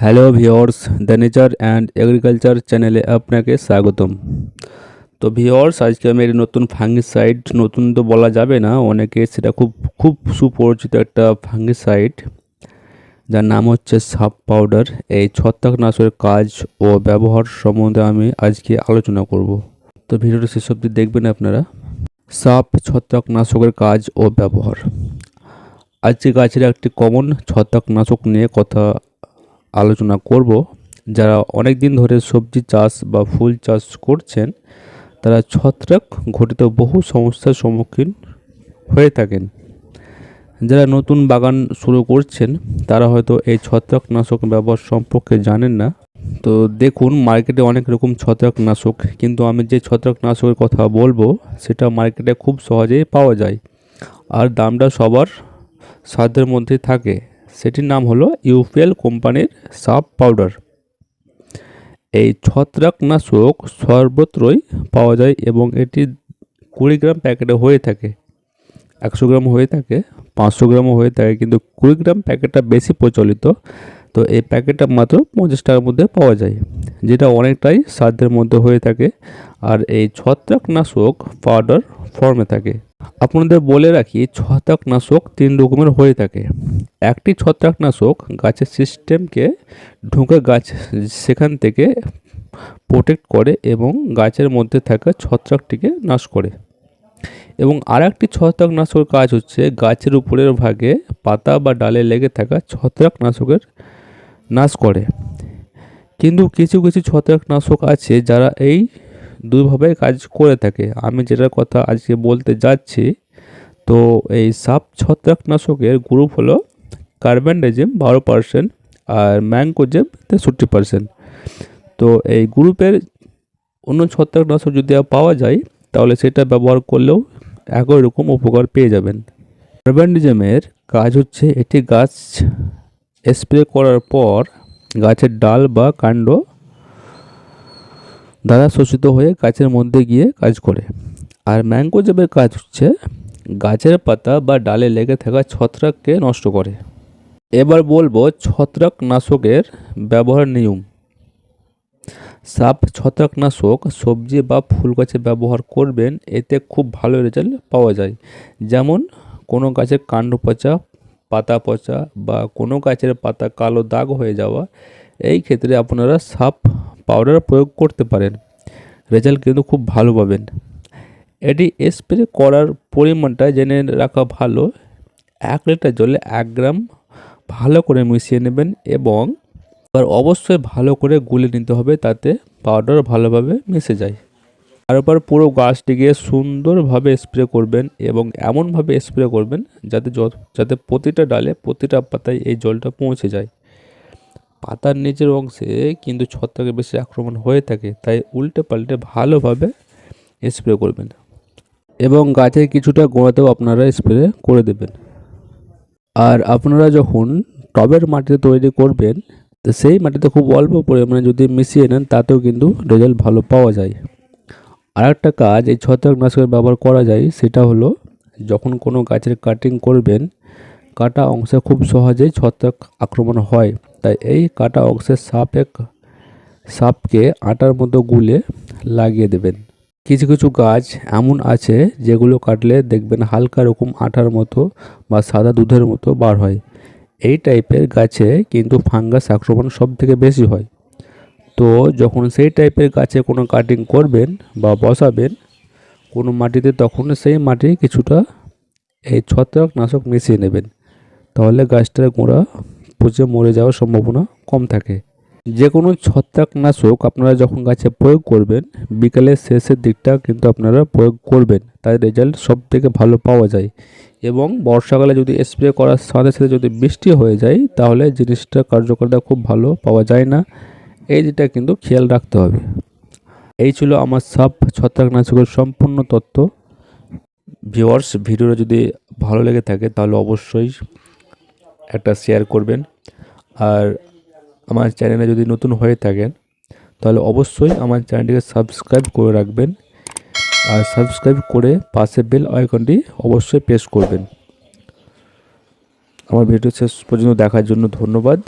Hello viewers the nature and agriculture চ্যানেলে আপনাকে স্বাগতম। তো ভিওর্স আজকে আমি একটি নতুন ফাঙ্গিসাইড নতুন তো বলা যাবে না, অনেকে সেটা খুব খুব সুপরিচিত একটা ফাঙ্গিসাইড যার নাম হচ্ছে সাপ পাউডার এই ছত্রাকনাশকের কাজ ও ব্যবহার সম্বন্ধে আমি আজকে আলোচনা করব। তো ভিডিওটা শেষ অবধি দেখবেন আপনারা। সাপ ছত্রাকনাশকের কাজ ও ব্যবহার। আজকে গাছের একটি কমন ছত্রাকনাশক নিয়ে কথা আলোচনা করব। যারা অনেক দিন ধরে সবজি চাষ বা ফুল চাষ করছেন, তারা ছত্রাক ঘটিত বহু সমস্যার সম্মুখীন হয়ে থাকেন। যারা নতুন বাগান শুরু করছেন, তারা হয়তো এই ছত্রাকনাশক ব্যবহার সম্পর্কে জানেন না। তো দেখুন, মার্কেটে অনেক রকম ছত্রাকনাশক, কিন্তু আমি যে ছত্রাকনাশকের কথা বলব, সেটা মার্কেটে খুব সহজেই পাওয়া যায়। আর দামটা সবার সাধ্যের মধ্যে থাকে। সেটির নাম হলো ইউপিএল কোম্পানির সাপ পাউডার। এই ছত্রাকনাশক সর্বত্রই পাওয়া যায় এবং এটি কুড়ি গ্রাম প্যাকেটে হয়ে থাকে। একশো গ্রাম হয়ে থাকে, পাঁচশো গ্রামও হয়ে থাকে, কিন্তু কুড়ি গ্রাম প্যাকেটটা বেশি প্রচলিত, তো এই প্যাকেটটা মাত্র পঞ্চাশ টাকার মধ্যে পাওয়া যায়, যেটা অনেকটাই সাধ্যের মধ্যে হয়ে থাকে। আর এই ছত্রাকনাশক পাউডার ফর্মে থাকে। আপনাদের বলে রাখি, ছত্রাকনাশক তিন রকমের হয়ে থাকে। একটি ছত্রাকনাশক গাছের সিস্টেমকে ঢুকে গাছ সেখান থেকে প্রোটেক্ট করে এবং গাছের মধ্যে থাকা ছত্রাকটিকে নাশ করে। এবং আর একটি ছত্রাকনাশকের কাজ হচ্ছে, গাছের উপরের ভাগে পাতা বা ডালে লেগে থাকা ছত্রাকনাশকের নাশ করে। কিন্তু কিছু কিছু ছত্রাকনাশক আছে যারা এই দুইভাবে কাজ করে থাকে। আমি যেটার কথা আজকে বলতে যাচ্ছি, তো এই সাপ ছত্রাকনাশকের গ্রুপ হলো কার্বেন্ডাজিম বারো পার্সেন্ট আর ম্যাঙ্কোজেম তেষট্টি পার্সেন্ট তো এই গ্রুপের অন্য ছত্রাকনাশক যদি পাওয়া যায়, তাহলে সেটা ব্যবহার করলেও একই রকম উপকার পেয়ে যাবেন। কার্বেন্ডিজমের কাজ হচ্ছে এটি গাছ স্প্রে করার পর গাছের ডাল বা কাণ্ড দ্বারা শোষিত হয়ে গাছের মধ্যে গিয়ে কাজ করে। আর ম্যাঙ্গোজেবের কাজ হচ্ছে গাছের পাতা বা ডালে লেগে থাকা ছত্রাককে নষ্ট করে। এবার বলব ছত্রাকনাশকের ব্যবহার নিয়ম। সাপ ছত্রাকনাশক সবজি বা ফুল গাছে ব্যবহার করবেন, এতে খুব ভালো রেজাল্ট পাওয়া যায়। যেমন কোনো গাছের কাণ্ড পচা, পাতা পচা বা কোনো গাছের পাতা কালো দাগ হয়ে যাওয়া, এই ক্ষেত্রে আপনারা সাপ পাউডার প্রয়োগ করতে পারেন। রেজাল্ট কিন্তু খুব ভালো পাবেন। এটি স্প্রে করার পরিমাণটা জেনে রাখা ভালো। এক লিটার জলে এক গ্রাম ভালো করে মিশিয়ে নেবেন এবং এবার অবশ্যই ভালো করে গুলে নিতে হবে তাতে পাউডার ভালোভাবে মিশে যায়। তারপর পুরো গাছটিকে সুন্দরভাবে স্প্রে করবেন এবং এমনভাবে স্প্রে করবেন যাতে যাতে প্রতিটা ডালে প্রতিটা পাতায় এই জলটা পৌঁছে যায়। পাতার নিচের অংশে কিন্তু ছত্রাকের বেশি আক্রমণ হয়ে থাকে, তাই উল্টে পাল্টে ভালোভাবে স্প্রে করবেন। এবং গাছের কিছুটা গোড়াতেও আপনারা স্প্রে করে দেবেন। আর আপনারা যখন টবের মাটিতে তৈরি করবেন, তো সেই মাটিতে খুব অল্প পরিমাণে যদি মিশিয়ে নেন, তাতেও কিন্তু রেজাল্ট ভালো পাওয়া যায়। আর একটা কাজ, এই ছত্রাকনাশকের ব্যবহার করা যায়, সেটা হলো যখন কোনো গাছের কাটিং করবেন, কাটা অংশে খুব সহজেই ছত্রাক আক্রমণ হয়। তাই এই কাটা অংশের সাপ এক সাপকে আটার মতো গুলে লাগিয়ে দেবেন। কিছু কিছু গাছ এমন আছে যেগুলো কাটলে দেখবেন হালকা রকম আটার মতো বা সাদা দুধের মতো বার হয়। এই টাইপের গাছে কিন্তু ফাঙ্গাস আক্রমণ সব থেকে বেশি হয়। তো যখন সেই টাইপের গাছে কোনো কাটিং করবেন বা বসাবেন, কোনো মাটিতে তখন সেই মাটি কিছুটা এই ছত্রাকনাশক মিশিয়ে নেবেন। তাহলে গাছটার গোড়া পচে মরে যাওয়ার সম্ভাবনা কম থাকে। যে কোনো ছত্রাকনাশক আপনারা যখন গাছে প্রয়োগ করবেন, বিকালের শেষের দিকটা কিন্তু আপনারা প্রয়োগ করবেন, তার রেজাল্ট সব থেকে ভালো পাওয়া যায়। এবং বর্ষাকালে যদি স্প্রে করার সাথে সাথে যদি বৃষ্টি হয়ে যায়, তাহলে জিনিসটা কার্যকারিতা খুব ভালো পাওয়া যায় না। এই যেটা কিন্তু খেয়াল রাখতে হবে। এই ছিল আমার সাপ ছত্রাকনাশকের সম্পূর্ণ তথ্য। ভিওয়ার্স ভিডিওটা যদি ভালো লেগে থাকে, তাহলে অবশ্যই একটা শেয়ার করবেন। আর আমার চ্যানেলে যদি নতুন হয়ে থাকেন, তাহলে অবশ্যই আমার চ্যানেলটিকে সাবস্ক্রাইব করে রাখবেন। আর সাবস্ক্রাইব করে পাশে বেল আইকনটি অবশ্যই প্রেস করবেন। আমার ভিডিও শেষ পর্যন্ত দেখার জন্য ধন্যবাদ।